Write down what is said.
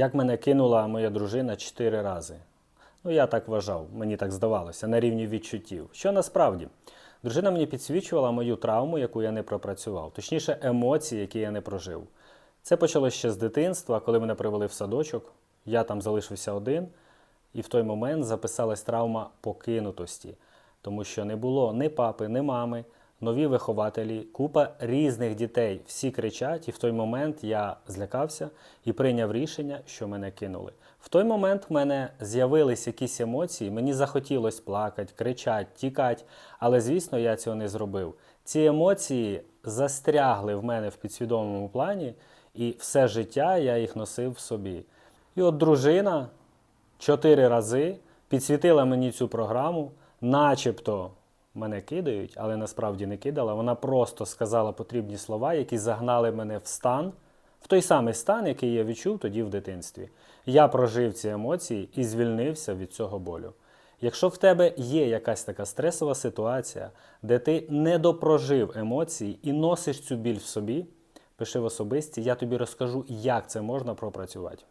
Як мене кинула моя дружина чотири рази. Ну, я так вважав, мені так здавалося, на рівні відчуттів. Що насправді? Дружина мені підсвічувала мою травму, яку я не пропрацював, точніше, емоції, які я не прожив. Це почалося ще з дитинства, коли мене привели в садочок. Я там залишився один, і в той момент записалась травма покинутості, тому що не було ні папи, ні мами, нові вихователі, купа різних дітей. Всі кричать, і в той момент я злякався і прийняв рішення, що мене кинули. В той момент в мене з'явились якісь емоції, мені захотілося плакати, кричати, тікати, але звісно, я цього не зробив. Ці емоції застрягли в мене в підсвідомому плані, і все життя я їх носив в собі. І от дружина чотири рази підсвітила мені цю програму, начебто мене кидають, але насправді не кидала. Вона просто сказала потрібні слова, які загнали мене в стан, в той самий стан, який я відчув тоді в дитинстві. Я прожив ці емоції і звільнився від цього болю. Якщо в тебе є якась така стресова ситуація, де ти не допрожив емоції і носиш цю біль в собі, пиши в особисті, я тобі розкажу, як це можна пропрацювати.